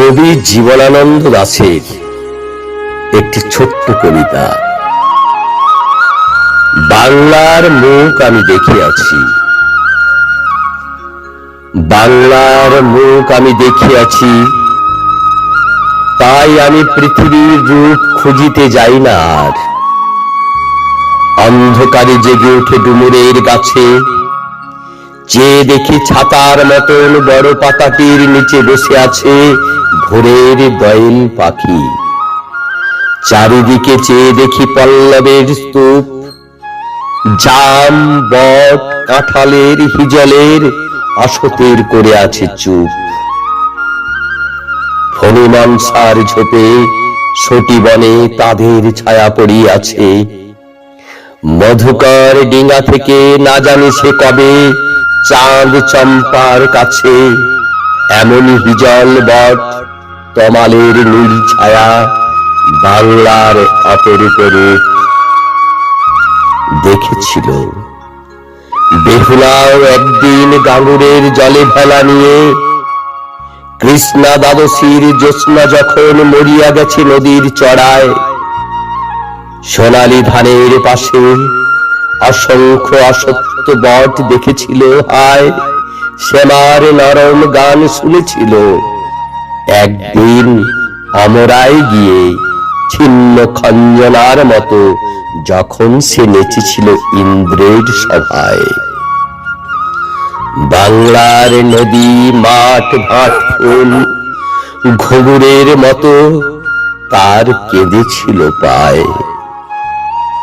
কবি জীবনানন্দ দাশের একটি ছোট্ট কবিতা। বাংলার মুখ আমি দেখিয়াছি। বাংলার মুখ আমি দেখিয়াছি। তাই আমি পৃথিবীর রূপ খুঁজিতে যাই না আর। অন্ধকারে জেগে ওঠে ডুমুরের গাছে। চেয়ে দেখি ছাতার মতন বড় পাতাটির নিচে বসে আছে ভোরের দয়েল পাখি। চারিদিকে চেয়ে দেখি পল্লবের স্তূপ। জাম বট কাঁঠালের হিজলের আসতের করে আছে চুপ। ফণিমানসার ঝোপে সটি বনে তাদের ছায়া পড়িয়াছে মধুকর ডিঙ্গা থেকে না জানি সে কবে চাঁদ চম্পার কাছে। এমনই হিজল বট তমালের নীল ছায়া বাংলার অপরূপ রূপ দেখেছিল। বেহুলাও একদিন গাঙ্গুরের জলে ভেলা নিয়ে কৃষ্ণা দ্বাদশীর জ্যোৎস্না যখন মরিয়া গেছে নদীর চড়ায়, সোনালী ধানের পাশে অসংখ্য অসত্য বট দেখেছিল, হায়, শ্যামার নরম গান শুনেছিল। একদিন আমরাই গিয়ে ছিন্ন খঞ্জনার মতো যখন সে নেচেছিল ইন্দ্রের সভায়। বাংলার নদী, মাঠ ভাট ফুল, ঘুঘুরের মতো তার কেঁদেছিল পায়